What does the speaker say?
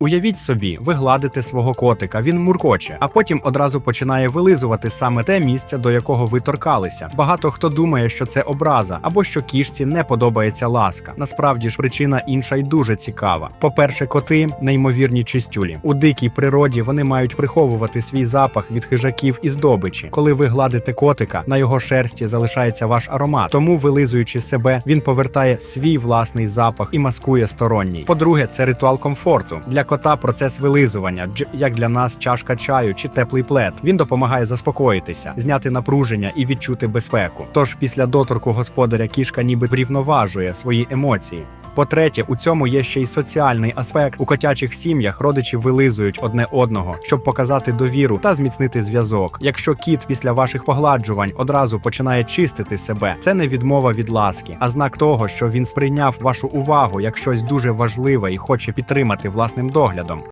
Уявіть собі, ви гладите свого котика, він муркоче, а потім одразу починає вилизувати саме те місце, до якого ви торкалися. Багато хто думає, що це образа або що кішці не подобається ласка. Насправді ж причина інша й дуже цікава. По-перше, коти неймовірні чистюлі. У дикій природі вони мають приховувати свій запах від хижаків і здобичі. Коли ви гладите котика, на його шерсті залишається ваш аромат. Тому, вилизуючи себе, він повертає свій власний запах і маскує сторонній. По-друге, це ритуал комфорту. Для кота процес вилизування, як для нас чашка чаю чи теплий плед. Він допомагає заспокоїтися, зняти напруження і відчути безпеку. Тож після доторку господаря кішка ніби врівноважує свої емоції. По-третє, у цьому є ще й соціальний аспект. У котячих сім'ях родичі вилизують одне одного, щоб показати довіру та зміцнити зв'язок. Якщо кіт після ваших погладжувань одразу починає чистити себе, це не відмова від ласки, а знак того, що він сприйняв вашу увагу як щось дуже важливе і хоче підтримати власним доглядом.